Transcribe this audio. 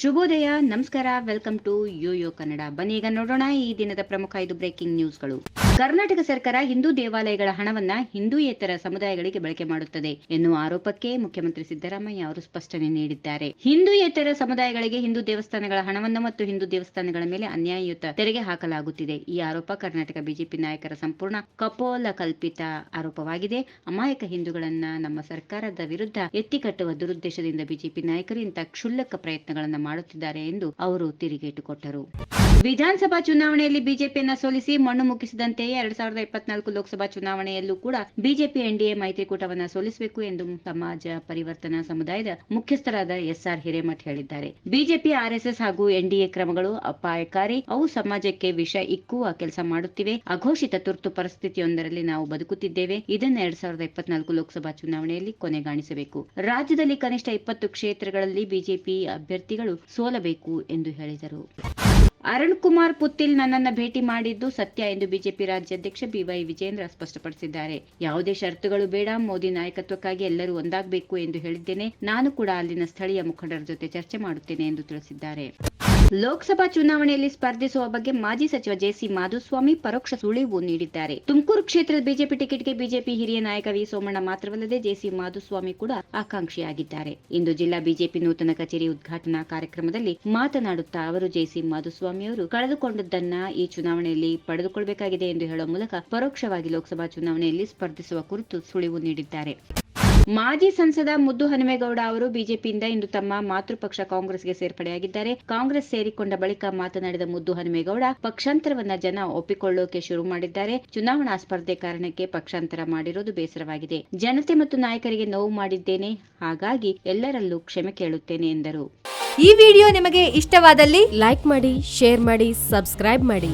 ಶುಭೋದಯ, ನಮಸ್ಕಾರ, welcome to Yoyo Kannada. ಬನ್ನಿ, ಈಗ ನೋಡೋಣ ಈ ದಿನದ ಪ್ರಮುಖ ಐದು ಬ್ರೇಕಿಂಗ್ ನ್ಯೂಸ್ಗಳು. ಕರ್ನಾಟಕ ಸರ್ಕಾರ ಹಿಂದೂ ದೇವಾಲಯಗಳ ಹಣವನ್ನ ಹಿಂದೂಯೇತರ ಸಮುದಾಯಗಳಿಗೆ ಬಳಕೆ ಮಾಡುತ್ತದೆ ಎನ್ನುವ ಆರೋಪಕ್ಕೆ ಮುಖ್ಯಮಂತ್ರಿ ಸಿದ್ದರಾಮಯ್ಯ ಅವರು ಸ್ಪಷ್ಟನೆ ನೀಡಿದ್ದಾರೆ. ಹಿಂದೂಯೇತರ ಸಮುದಾಯಗಳಿಗೆ ಹಿಂದೂ ದೇವಸ್ಥಾನಗಳ ಹಣವನ್ನು ಮತ್ತು ಹಿಂದೂ ದೇವಸ್ಥಾನಗಳ ಮೇಲೆ ಅನ್ಯಾಯಯುತ ತೆರಿಗೆ ಹಾಕಲಾಗುತ್ತಿದೆ. ಈ ಆರೋಪ ಕರ್ನಾಟಕ ಬಿಜೆಪಿ ನಾಯಕರ ಸಂಪೂರ್ಣ ಕಪೋಲ ಕಲ್ಪಿತ ಆರೋಪವಾಗಿದೆ. ಅಮಾಯಕ ಹಿಂದೂಗಳನ್ನ ನಮ್ಮ ಸರ್ಕಾರದ ವಿರುದ್ಧ ಎತ್ತಿಕಟ್ಟುವ ದುರುದ್ದೇಶದಿಂದ ಬಿಜೆಪಿ ನಾಯಕರು ಇಂಥ ಕ್ಷುಲ್ಲಕ ಪ್ರಯತ್ನಗಳನ್ನು ಮಾಡುತ್ತಿದ್ದಾರೆ ಎಂದು ಅವರು ತಿರುಗೇಟು ಕೊಟ್ಟರು ವಿಧಾನಸಭಾ ಚುನಾವಣೆಯಲ್ಲಿ ಬಿಜೆಪಿಯನ್ನ ಸೋಲಿಸಿ ಮಣ್ಣು ಮುಗಿಸಿದಂತೆಯೇ ಎರಡ್ ಸಾವಿರದ ಇಪ್ಪತ್ನಾಲ್ಕು ಲೋಕಸಭಾ ಚುನಾವಣೆಯಲ್ಲೂ ಕೂಡ ಬಿಜೆಪಿ ಎನ್ಡಿಎ ಮೈತ್ರಿಕೂಟವನ್ನ ಸೋಲಿಸಬೇಕು ಎಂದು ಸಮಾಜ ಪರಿವರ್ತನಾ ಸಮುದಾಯದ ಮುಖ್ಯಸ್ಥರಾದ ಎಸ್ಆರ್ ಹಿರೇಮಠ್ ಹೇಳಿದ್ದಾರೆ. ಬಿಜೆಪಿ, ಆರ್ಎಸ್ಎಸ್ ಹಾಗೂ ಎನ್ಡಿಎ ಕ್ರಮಗಳು ಅಪಾಯಕಾರಿ. ಅವು ಸಮಾಜಕ್ಕೆ ವಿಷ ಇಕ್ಕುವ ಕೆಲಸ ಮಾಡುತ್ತಿವೆ. ಅಘೋಷಿತ ತುರ್ತು ಪರಿಸ್ಥಿತಿಯೊಂದರಲ್ಲಿ ನಾವು ಬದುಕುತ್ತಿದ್ದೇವೆ. ಇದನ್ನು ಎರಡ್ ಸಾವಿರದ ಇಪ್ಪತ್ನಾಲ್ಕು ಲೋಕಸಭಾ ಚುನಾವಣೆಯಲ್ಲಿ ಕೊನೆಗಾಣಿಸಬೇಕು. ರಾಜ್ಯದಲ್ಲಿ ಕನಿಷ್ಠ ಇಪ್ಪತ್ತು ಕ್ಷೇತ್ರಗಳಲ್ಲಿ ಬಿಜೆಪಿ ಅಭ್ಯರ್ಥಿಗಳು ಸೋಲಬೇಕು ಎಂದು ಹೇಳಿದರು. ಅರುಣ್ ಕುಮಾರ್ ಪುತ್ತಿಲ್ ನನ್ನನ್ನು ಭೇಟಿ ಮಾಡಿದ್ದು ಸತ್ಯ ಎಂದು ಬಿಜೆಪಿ ರಾಜ್ಯಾಧ್ಯಕ್ಷ ಬಿವೈ ವಿಜೇಂದ್ರ ಸ್ಪಷ್ಟಪಡಿಸಿದ್ದಾರೆ. ಯಾವುದೇ ಷರತ್ತುಗಳು ಬೇಡ, ಮೋದಿ ನಾಯಕತ್ವಕ್ಕಾಗಿ ಎಲ್ಲರೂ ಒಂದಾಗಬೇಕು ಎಂದು ಹೇಳಿದ್ದೇನೆ. ನಾನು ಕೂಡ ಅಲ್ಲಿನ ಸ್ಥಳೀಯ ಮುಖಂಡರ ಜೊತೆ ಚರ್ಚೆ ಮಾಡುತ್ತೇನೆ ಎಂದು ತಿಳಿಸಿದ್ದಾರೆ. ಲೋಕಸಭಾ ಚುನಾವಣೆಯಲ್ಲಿ ಸ್ಪರ್ಧಿಸುವ ಬಗ್ಗೆ ಮಾಜಿ ಸಚಿವ ಜೆಸಿ ಮಾಧುಸ್ವಾಮಿ ಪರೋಕ್ಷ ಸುಳಿವು ನೀಡಿದ್ದಾರೆ. ತುಮಕೂರು ಕ್ಷೇತ್ರದ ಬಿಜೆಪಿ ಟಿಕೆಟ್ಗೆ ಬಿಜೆಪಿ ಹಿರಿಯ ನಾಯಕ ವಿ ಸೋಮಣ್ಣ ಮಾತ್ರವಲ್ಲದೆ ಜೆಸಿ ಮಾಧುಸ್ವಾಮಿ ಕೂಡ ಆಕಾಂಕ್ಷಿಯಾಗಿದ್ದಾರೆ. ಇಂದು ಜಿಲ್ಲಾ ಬಿಜೆಪಿ ನೂತನ ಕಚೇರಿ ಉದ್ಘಾಟನಾ ಕಾರ್ಯಕ್ರಮದಲ್ಲಿ ಮಾತನಾಡುತ್ತಾ ಅವರು ಜೆಸಿ ಮಾಧುಸ್ವಾಮಿ ಅವರು ಕಳೆದುಕೊಂಡದ್ದನ್ನ ಈ ಚುನಾವಣೆಯಲ್ಲಿ ಪಡೆದುಕೊಳ್ಳಬೇಕಾಗಿದೆ ಎಂದು ಹೇಳುವ ಮೂಲಕ ಪರೋಕ್ಷವಾಗಿ ಲೋಕಸಭಾ ಚುನಾವಣೆಯಲ್ಲಿ ಸ್ಪರ್ಧಿಸುವ ಕುರಿತು ಸುಳಿವು ನೀಡಿದ್ದಾರೆ. ಮಾಜಿ ಸಂಸದ ಮುದ್ದು ಹನುಮೇಗೌಡ ಅವರು ಬಿಜೆಪಿಯಿಂದ ಇಂದು ತಮ್ಮ ಮಾತೃಪಕ್ಷ ಕಾಂಗ್ರೆಸ್ಗೆ ಸೇರ್ಪಡೆಯಾಗಿದ್ದಾರೆ. ಕಾಂಗ್ರೆಸ್ ಸೇರಿಕೊಂಡ ಬಳಿಕ ಮಾತನಾಡಿದ ಮುದ್ದು ಹನುಮೇಗೌಡ, ಪಕ್ಷಾಂತರವನ್ನ ಜನ ಒಪ್ಪಿಕೊಳ್ಳೋಕೆ ಶುರು ಮಾಡಿದ್ದಾರೆ. ಚುನಾವಣಾ ಸ್ಪರ್ಧೆ ಕಾರಣಕ್ಕೆ ಪಕ್ಷಾಂತರ ಮಾಡಿರೋದು ಬೇಸರವಾಗಿದೆ. ಜನತೆ ಮತ್ತು ನಾಯಕರಿಗೆ ನೋವು ಮಾಡಿದ್ದೇನೆ. ಹಾಗಾಗಿ ಎಲ್ಲರಲ್ಲೂ ಕ್ಷಮೆ ಕೇಳುತ್ತೇನೆ ಎಂದರು. ಈ ವಿಡಿಯೋ ನಿಮಗೆ ಇಷ್ಟವಾದಲ್ಲಿ ಲೈಕ್ ಮಾಡಿ, ಶೇರ್ ಮಾಡಿ, ಸಬ್ಸ್ಕ್ರೈಬ್ ಮಾಡಿ.